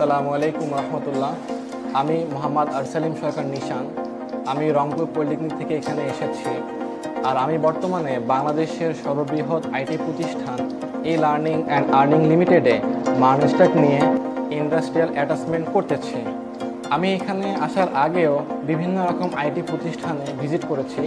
আসসালামু আলাইকুম রহমতুল্লাহ। আমি মোহাম্মদ আরসালিম সরকার নিশান। আমি রংপুর পলিটেকনিক থেকে এখানে এসেছি। আর আমি বর্তমানে বাংলাদেশের সর্ববৃহৎ আইটি প্রতিষ্ঠান ই লার্নিং অ্যান্ড আর্নিং লিমিটেডে মানস্টাক নিয়ে ইন্ডাস্ট্রিয়াল অ্যাটাচমেন্ট করতেছি। আমি এখানে আসার আগেও বিভিন্ন রকম আইটি প্রতিষ্ঠানে ভিজিট করেছি।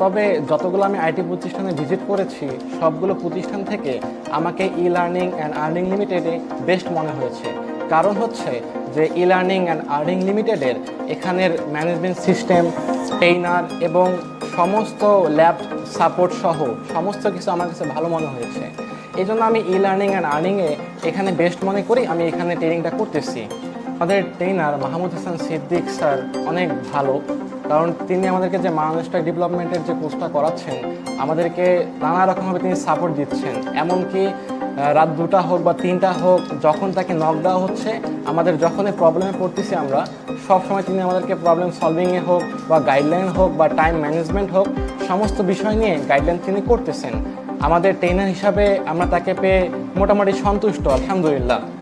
তবে যতগুলো আমি আইটি প্রতিষ্ঠানে ভিজিট করেছি, সবগুলো প্রতিষ্ঠান থেকে আমাকে ই লার্নিং অ্যান্ড আর্নিং লিমিটেডে বেস্ট মনে হয়েছে। কারণ হচ্ছে যে ই লার্নিং অ্যান্ড আর্নিং লিমিটেডের এখানের ম্যানেজমেন্ট সিস্টেম ট্রেইনার এবং সমস্ত ল্যাব সাপোর্ট সহ সমস্ত কিছু আমার কাছে ভালো মনে হয়েছে। এই জন্য আমি ই লার্নিং অ্যান্ড আর্নিংয়ে এখানে বেস্ট মনে করি, আমি এখানে ট্রেনিংটা করতেছি। আমাদের ট্রেনার মাহমুদ হাসান সিদ্দিক স্যার অনেক ভালো, কারণ তিনি আমাদেরকে যে মানস্টাক ডেভেলপমেন্টের যে কোর্সটা করাচ্ছেন, আমাদেরকে নানা রকমভাবে তিনি সাপোর্ট দিচ্ছেন। এমনকি রাত দুটা হোক বা তিনটা হোক, যখন তাকে নক দেওয়া হচ্ছে, আমাদের যখনই প্রবলেমে পড়তেছি আমরা, সবসময় তিনি আমাদেরকে প্রবলেম সলভিংয়ে হোক বা গাইডলাইন হোক বা টাইম ম্যানেজমেন্ট হোক, সমস্ত বিষয় নিয়ে গাইডলাইন তিনি করতেছেন। আমাদের ট্রেনার হিসাবে আমরা তাকে পেয়ে মোটামুটি সন্তুষ্ট, আলহামদুলিল্লাহ।